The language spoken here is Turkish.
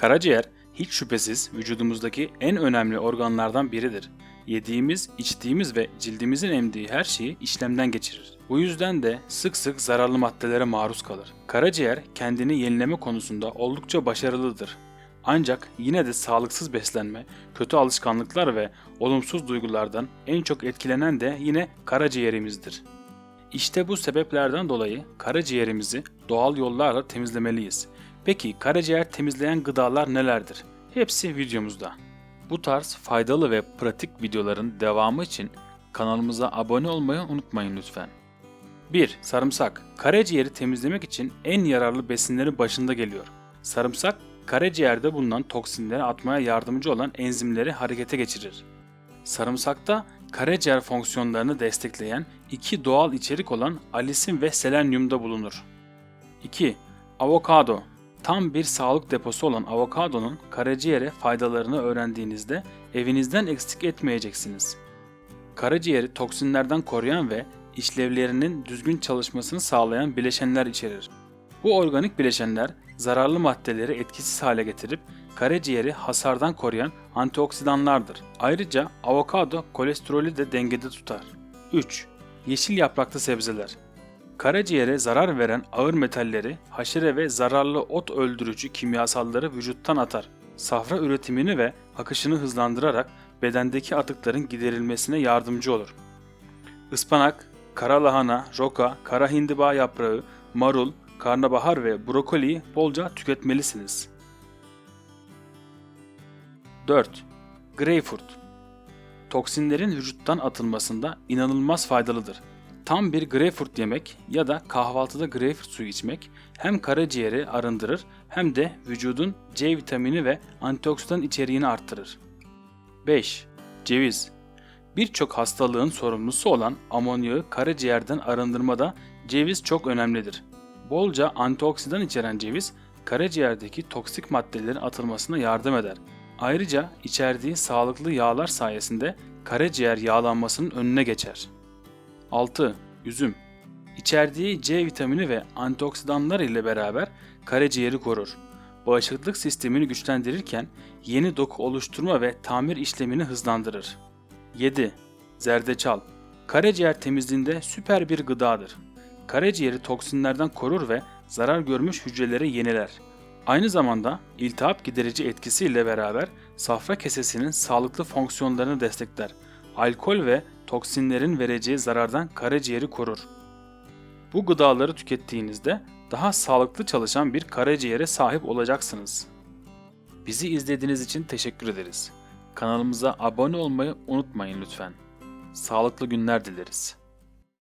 Karaciğer hiç şüphesiz vücudumuzdaki en önemli organlardan biridir. Yediğimiz, içtiğimiz ve cildimizin emdiği her şeyi işlemden geçirir. Bu yüzden de sık sık zararlı maddelere maruz kalır. Karaciğer kendini yenileme konusunda oldukça başarılıdır. Ancak yine de sağlıksız beslenme, kötü alışkanlıklar ve olumsuz duygulardan en çok etkilenen de yine karaciğerimizdir. İşte bu sebeplerden dolayı karaciğerimizi doğal yollarla temizlemeliyiz. Peki karaciğer temizleyen gıdalar nelerdir? Hepsi videomuzda. Bu tarz faydalı ve pratik videoların devamı için kanalımıza abone olmayı unutmayın lütfen. 1. Sarımsak. Karaciğeri temizlemek için en yararlı besinlerin başında geliyor. Sarımsak, karaciğerde bulunan toksinleri atmaya yardımcı olan enzimleri harekete geçirir. Sarımsakta karaciğer fonksiyonlarını destekleyen iki doğal içerik olan alisin ve selenyum da bulunur. 2. Avokado. Tam bir sağlık deposu olan avokadonun karaciğere faydalarını öğrendiğinizde evinizden eksik etmeyeceksiniz. Karaciğeri toksinlerden koruyan ve işlevlerinin düzgün çalışmasını sağlayan bileşenler içerir. Bu organik bileşenler zararlı maddeleri etkisiz hale getirip karaciğeri hasardan koruyan antioksidanlardır. Ayrıca avokado kolesterolü de dengede tutar. 3. Yeşil yapraklı sebzeler. Karaciğere zarar veren ağır metalleri, haşere ve zararlı ot öldürücü kimyasalları vücuttan atar. Safra üretimini ve akışını hızlandırarak bedendeki atıkların giderilmesine yardımcı olur. Ispanak, kara lahana, roka, kara hindiba yaprağı, marul, karnabahar ve brokoliyi bolca tüketmelisiniz. 4. Greyfurt Toksinlerin vücuttan atılmasında inanılmaz faydalıdır. Tam bir greyfurt yemek ya da kahvaltıda greyfurt suyu içmek hem karaciğeri arındırır hem de vücudun C vitamini ve antioksidan içeriğini arttırır. 5. Ceviz Birçok hastalığın sorumlusu olan amonyağı karaciğerden arındırmada ceviz çok önemlidir. Bolca antioksidan içeren ceviz karaciğerdeki toksik maddelerin atılmasına yardım eder. Ayrıca içerdiği sağlıklı yağlar sayesinde karaciğer yağlanmasının önüne geçer. 6. Üzüm İçerdiği C vitamini ve antioksidanlar ile beraber karaciğeri korur. Bağışıklık sistemini güçlendirirken yeni doku oluşturma ve tamir işlemini hızlandırır. 7. Zerdeçal Karaciğer temizliğinde süper bir gıdadır. Karaciğeri toksinlerden korur ve zarar görmüş hücreleri yeniler. Aynı zamanda iltihap giderici etkisiyle beraber safra kesesinin sağlıklı fonksiyonlarını destekler. Alkol ve toksinlerin vereceği zarardan karaciğeri korur. Bu gıdaları tükettiğinizde daha sağlıklı çalışan bir karaciğere sahip olacaksınız. Bizi izlediğiniz için teşekkür ederiz. Kanalımıza abone olmayı unutmayın lütfen. Sağlıklı günler dileriz.